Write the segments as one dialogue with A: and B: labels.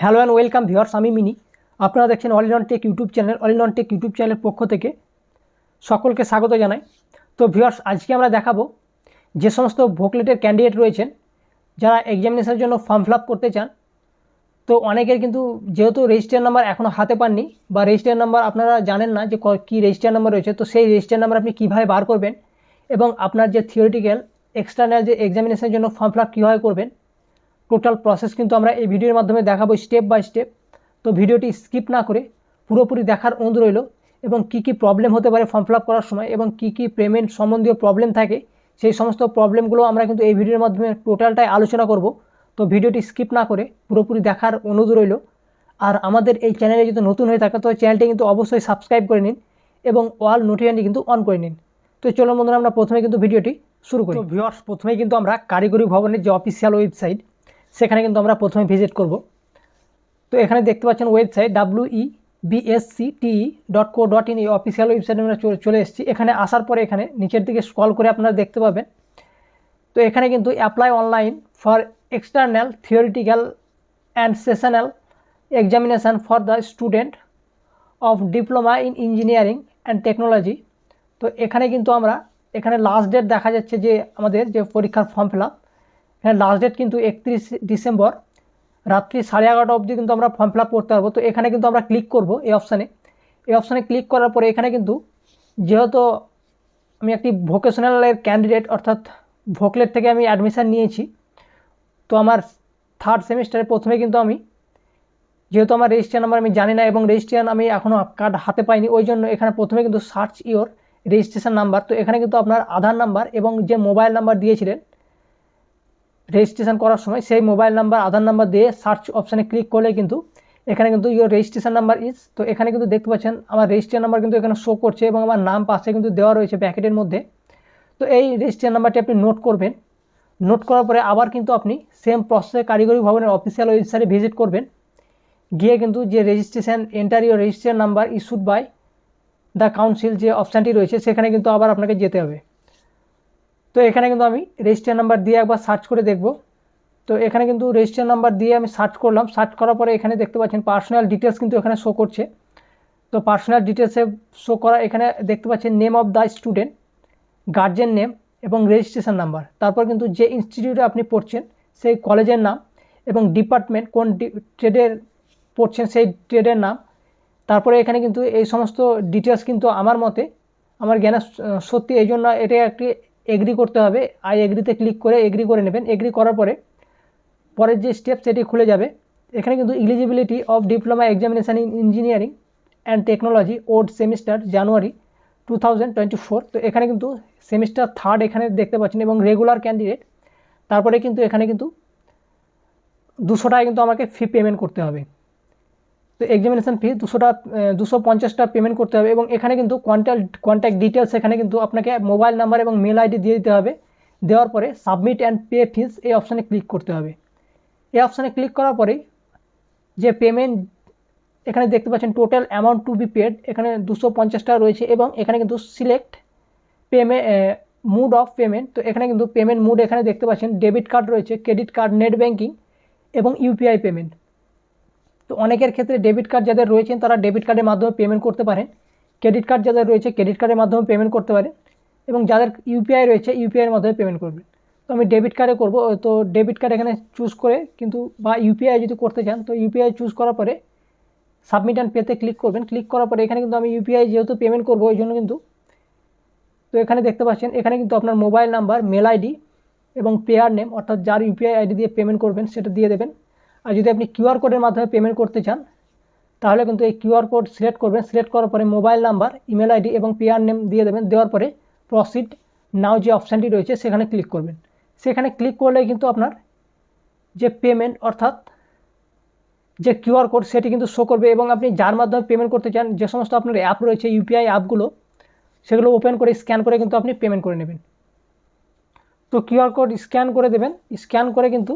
A: Hello and welcome viewers আমি মিনি। আপনারা দেখছেন all in tech YouTube channel all in tech YouTube চ্যানেলের পক্ষ থেকে সকলকে স্বাগত জানাই। তো ভিওর্স আজকে আমরা দেখাবো যে সমস্ত ভোকলেটের ক্যান্ডিডেট রয়েছেন, যারা এক্সামিনেশনের জন্য ফর্ম ফিল করতে চান। তো অনেকের কিন্তু যেহেতু রেজিস্টার নাম্বার এখনও হাতে পাননি, বা রেজিস্টার নাম্বার আপনারা জানেন না যে ক- রেজিস্টার নাম্বার রয়েছে, তো সেই রেজিস্টার নাম্বার আপনি কীভাবে বার করবেন এবং আপনার যে থিওরিটিক্যাল এক্সটার্নাল যে এক্সামিনেশনের জন্য ফর্ম ফিল কীভাবে করবেন টোটাল প্রসেস কিন্তু আমরা এই ভিডিওর মাধ্যমে দেখাবো স্টেপ বাই স্টেপ তো ভিডিওটি স্কিপ না করে পুরোপুরি দেখার অনুরোধ রইল এবং কি কি প্রবলেম হতে পারে ফর্ম ফিল করার সময় এবং কি কি পেমেন্ট সম্বন্ধীয় প্রবলেম থাকে, সেই সমস্ত প্রবলেমগুলো আমরা কিন্তু এই ভিডিওর মাধ্যমে টোটালটাই আলোচনা করব। তো ভিডিওটি স্কিপ না করে পুরোপুরি দেখার অনুরোধ রইল। আর আমাদের এই চ্যানেলে যদি নতুন হয়ে থাকে, তো চ্যানেলটি কিন্তু অবশ্যই সাবস্ক্রাইব করে নিন এবং অল নোটিফিকেশনটি কিন্তু অন করে নিন। তো চলুন বন্ধুরা, আমরা প্রথমে কিন্তু ভিডিওটি শুরু করি। ভিউয়ার্স প্রথমেই কিন্তু আমরা কারিগরি ভবনের যে অফিসিয়াল ওয়েবসাইট সেখানে কিন্তু আমরা প্রথমে ভিজিট করব। তো এখানে দেখতে পাচ্ছেন website W E BSC TE dot co dot in এই অফিসিয়াল ওয়েবসাইটে আমরা চলে- চলে এসেছি। এখানে আসার পরে এখানে নিচের দিকে স্ক্রল করে আপনারা দেখতে পাবেন। তো এখানে কিন্তু apply online for external theoretical and sessional examination for the student of diploma in engineering and technology তো এখানে কিন্তু আমরা, এখানে লাস্ট ডেট দেখা যাচ্ছে যে আমাদের যে পরীক্ষার ফর্ম ফিল আপ এখানে লাস্ট ডেট কিন্তু একত্রিশ ডিসেম্বর, রাত্রি সাড়ে এগারোটা অবধি কিন্তু আমরা ফর্ম ফিল আপ করতে পারব। তো এখানে কিন্তু আমরা ক্লিক করব এই অপশানে এই অপশানে ক্লিক করার পরে এখানে কিন্তু যেহেতু আমি একটি ভোকেশনালের ক্যান্ডিডেট অর্থাৎ ভোকলেট থেকে আমি অ্যাডমিশান নিয়েছি, তো আমার থার্ড সেমিস্টারে প্রথমে কিন্তু আমি যেহেতু আমার রেজিস্ট্রেশন নাম্বার আমি জানি না এবং রেজিস্ট্রেশন আমি এখনও কার্ড হাতে পাইনি, ওই জন্য এখানে প্রথমে কিন্তু সার্চ ইওর রেজিস্ট্রেশন নাম্বার তো এখানে কিন্তু আপনার আধার নাম্বার এবং যে মোবাইল নাম্বার দিয়েছিলেন রেজিস্ট্রেশন করার সময় সেই মোবাইল নাম্বার আধার নাম্বার দিয়ে সার্চ অপশানে ক্লিক করলে কিন্তু এখানে কিন্তু ইওর রেজিস্ট্রেশন নাম্বার ইজ তো এখানে কিন্তু দেখতে পাচ্ছেন আমার রেজিস্ট্রেশন নাম্বার কিন্তু এখানে শো করছে এবং আমার নাম পাশে কিন্তু দেওয়া রয়েছে প্যাকেটের মধ্যে। তো এই রেজিস্ট্রেশন নাম্বারটি আপনি নোট করবেন। নোট করার পরে আবার কিন্তু আপনি সেম প্রসেসে কারিগরি ভবনের অফিসিয়াল ওয়েবসাইটে ভিজিট করবেন। গিয়ে কিন্তু যে registration enter your registration number issued by the council যে অপশানটি রয়েছে, সেখানে কিন্তু আবার আপনাকে যেতে হবে। তো এখানে কিন্তু আমি রেজিস্ট্রেশন নাম্বার দিয়ে একবার সার্চ করে দেখব। তো এখানে কিন্তু রেজিস্ট্রেশন নাম্বার দিয়ে আমি সার্চ করলাম। সার্চ করার পরে এখানে দেখতে পাচ্ছেন পার্সোনাল ডিটেলস কিন্তু এখানে শো করছে। তো পার্সোনাল ডিটেলসে শো করা এখানে দেখতে পাচ্ছেন name of the student guardian name এবং রেজিস্ট্রেশন নাম্বার তারপর কিন্তু যে ইনস্টিটিউটে আপনি পড়ছেন, সেই কলেজের নাম এবং ডিপার্টমেন্ট কোন ট্রেডের পড়ছেন, সেই ট্রেডের নাম। তারপরে এখানে কিন্তু এই সমস্ত ডিটেলস কিন্তু আমার মতে, আমার জ্ঞানে সত্যি এই জন্য এটা একটি এগ্রি করতে হবে। আই এগ্রিতে ক্লিক করে এগ্রি করে নেবেন। এগ্রি করার পরে পরের যে স্টেপ সেটি খুলে যাবে। এখানে কিন্তু eligibility of diploma examination in engineering and technology odd semester January two তো এখানে কিন্তু সেমিস্টার থার্ড এখানে দেখতে পাচ্ছেন এবং রেগুলার ক্যান্ডিডেট তারপরে কিন্তু এখানে কিন্তু দুশো টাকা কিন্তু আমাকে ফি পেমেন্ট করতে হবে। তো এক্সামিনেশন ফি দুশোটা দুশো পঞ্চাশটা পেমেন্ট করতে হবে এবং এখানে কিন্তু কন্ট্যাক্ট কন্ট্যাক্ট ডিটেলস এখানে কিন্তু আপনাকে মোবাইল নাম্বার এবং মেল আইডি দিয়ে দিতে হবে। দেওয়ার পরে সাবমিট অ্যান্ড পে ফিস এই অপশানে ক্লিক করতে হবে। এই অপশানে ক্লিক করার পরেই যে পেমেন্ট এখানে দেখতে পাচ্ছেন total amount to be paid এখানে দুশো পঞ্চাশ টাকা রয়েছে এবং এখানে কিন্তু select pay mode of payment তো এখানে কিন্তু পেমেন্ট মুড এখানে দেখতে পাচ্ছেন ডেবিট কার্ড রয়েছে ক্রেডিট কার্ড নেট ব্যাঙ্কিং এবং ইউপিআই পেমেন্ট তো অনেকের ক্ষেত্রে ডেবিট কার্ড যাদের রয়েছেন, তারা ডেবিট কার্ডের মাধ্যমে পেমেন্ট করতে পারেন। ক্রেডিট কার্ড যাদের রয়েছে ক্রেডিট কার্ডের মাধ্যমে পেমেন্ট করতে পারেন এবং যাদের ইউপিআই রয়েছে ইউপিআইয়ের মাধ্যমে পেমেন্ট করবেন। তো আমি ডেবিট কার্ডে করব তো ডেবিট কার্ড এখানে চুজ করে কিন্তু বা ইউপিআই যদি করতে চান, তো ইউপিআই চুজ করার পরে সাবমিট অ্যান্ড পেতে ক্লিক করবেন। ক্লিক করার পরে এখানে কিন্তু আমি ইউপিআই যেহেতু পেমেন্ট করব, ওই জন্য কিন্তু তো এখানে দেখতে পাচ্ছেন, এখানে কিন্তু আপনার মোবাইল নাম্বার মেল আইডি এবং পেয়ার নেম অর্থাৎ যার ইউপিআই আইডি দিয়ে পেমেন্ট করবেন, সেটা দিয়ে দেবেন। আর যদি আপনি কিউআর কোডের মাধ্যমে পেমেন্ট করতে চান, তাহলে কিন্তু এই কিউআর কোড সিলেক্ট করবেন। সিলেক্ট করার পরে মোবাইল নাম্বার ইমেল আইডি এবং পেয়ার নেম দিয়ে দেবেন। দেওয়ার পরে প্রসিড নাও যে অপশানটি রয়েছে, সেখানে ক্লিক করবেন। সেখানে ক্লিক করলে কিন্তু আপনার যে পেমেন্ট অর্থাৎ যে কিউআর কোড সেটি কিন্তু শো করবে এবং আপনি যার মাধ্যমে পেমেন্ট করতে চান, যে সমস্ত আপনার অ্যাপ রয়েছে ইউপিআই অ্যাপগুলো সেগুলো ওপেন করে স্ক্যান করে কিন্তু আপনি পেমেন্ট করে নেবেন। তো কিউআর কোড স্ক্যান করে দেবেন। স্ক্যান করে কিন্তু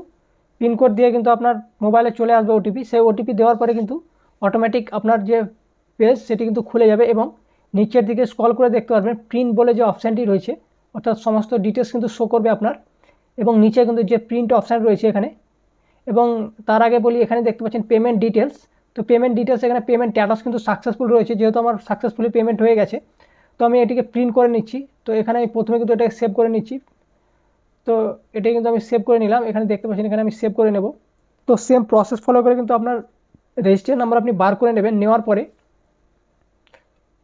A: পিনকোড দিয়ে কিন্তু আপনার মোবাইলে চলে আসবে ওটিপি সেই ওটিপি দেওয়ার পরে কিন্তু অটোমেটিক আপনার যে পেজ সেটি কিন্তু খুলে যাবে এবং নিচের দিকে স্ক্রল করে দেখতে পারবেন প্রিন্ট বলে যে অপশানটি রয়েছে, অর্থাৎ সমস্ত ডিটেলস কিন্তু শো করবে আপনার এবং নিচে কিন্তু যে প্রিন্ট অপশান রয়েছে এখানে এবং তার আগে বলি, এখানে দেখতে পাচ্ছেন পেমেন্ট ডিটেলস তো পেমেন্ট ডিটেলস এখানে পেমেন্ট স্ট্যাটাস কিন্তু সাকসেসফুল রয়েছে, যেহেতু আমার সাকসেসফুলি পেমেন্ট হয়ে গেছে। তো আমি এটিকে প্রিন্ট করে নিচ্ছি। তো এখানে আমি প্রথমে কিন্তু এটাকে সেভ করে নিচ্ছি। তো এটাই কিন্তু আমি সেভ করে নিলাম। এখানে দেখতে পাচ্ছেন, এখানে আমি সেভ করে নেব। তো সেম প্রসেস ফলো করে কিন্তু আপনার রেজিস্ট্রেশন নাম্বার আপনি বার করে নেবেন নেওয়ার পরে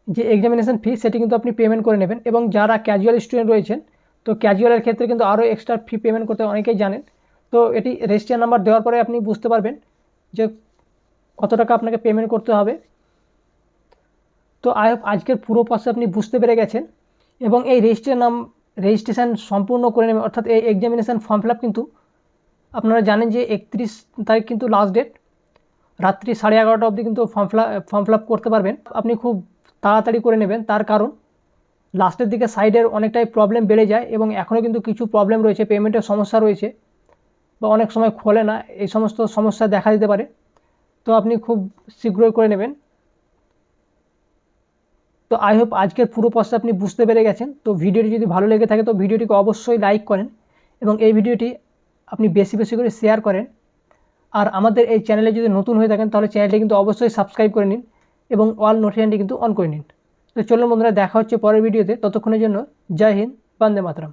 A: যে এক্সামিনেশন ফি সেটি কিন্তু আপনি পেমেন্ট করে নেবেন এবং যারা ক্যাজুয়াল স্টুডেন্ট রয়েছেন, তো ক্যাজুয়ালের ক্ষেত্রে কিন্তু আরও এক্সট্রা ফি পেমেন্ট করতে অনেকেই জানেন। তো এটি রেজিস্ট্রেশন নাম্বার দেওয়ার পরে আপনি বুঝতে পারবেন যে কত টাকা আপনাকে পেমেন্ট করতে হবে। তো আই হোপ আজকের পুরো পাশে আপনি বুঝতে পেরে গেছেন এবং এই রেজিস্ট্রেশন নাম রেজিস্ট্রেশন সম্পূর্ণ করে নেবেন অর্থাৎ এই এক্সামিনেশান ফর্ম ফিল কিন্তু আপনারা জানেন যে একত্রিশ তারিখ কিন্তু লাস্ট ডেট রাত্রি সাড়ে এগারোটা অবধি কিন্তু ফর্ম ফিল ফর্ম ফিল করতে পারবেন। আপনি খুব তাড়াতাড়ি করে নেবেন। তার কারণ লাস্টের দিকে সাইডের অনেকটাই প্রবলেম বেড়ে যায় এবং এখনও কিন্তু কিছু প্রবলেম রয়েছে পেমেন্টের সমস্যা রয়েছে বা অনেক সময় খোলে না, এই সমস্ত সমস্যা দেখা দিতে পারে। তো আপনি খুব শীঘ্রই করে নেবেন। তো আই হোপ আজকের পুরো প্রসেস আপনি বুঝতে পেরে গেছেন। তো ভিডিওটি যদি ভালো লেগে থাকে, তো ভিডিওটিকে অবশ্যই লাইক করেন এবং এই ভিডিওটি আপনি বেশি বেশি করে শেয়ার করেন। আর আমাদের এই চ্যানেলে যদি নতুন হয়ে থাকেন, তাহলে চ্যানেলটি কিন্তু অবশ্যই সাবস্ক্রাইব করে নিন এবং অল নোটিফিকেশনটি কিন্তু অন করে নিন। তো চলুন বন্ধুরা, দেখা হচ্ছে পরের ভিডিওতে। ততক্ষণের জন্য জয় হিন্দ, বন্দে মাতরম।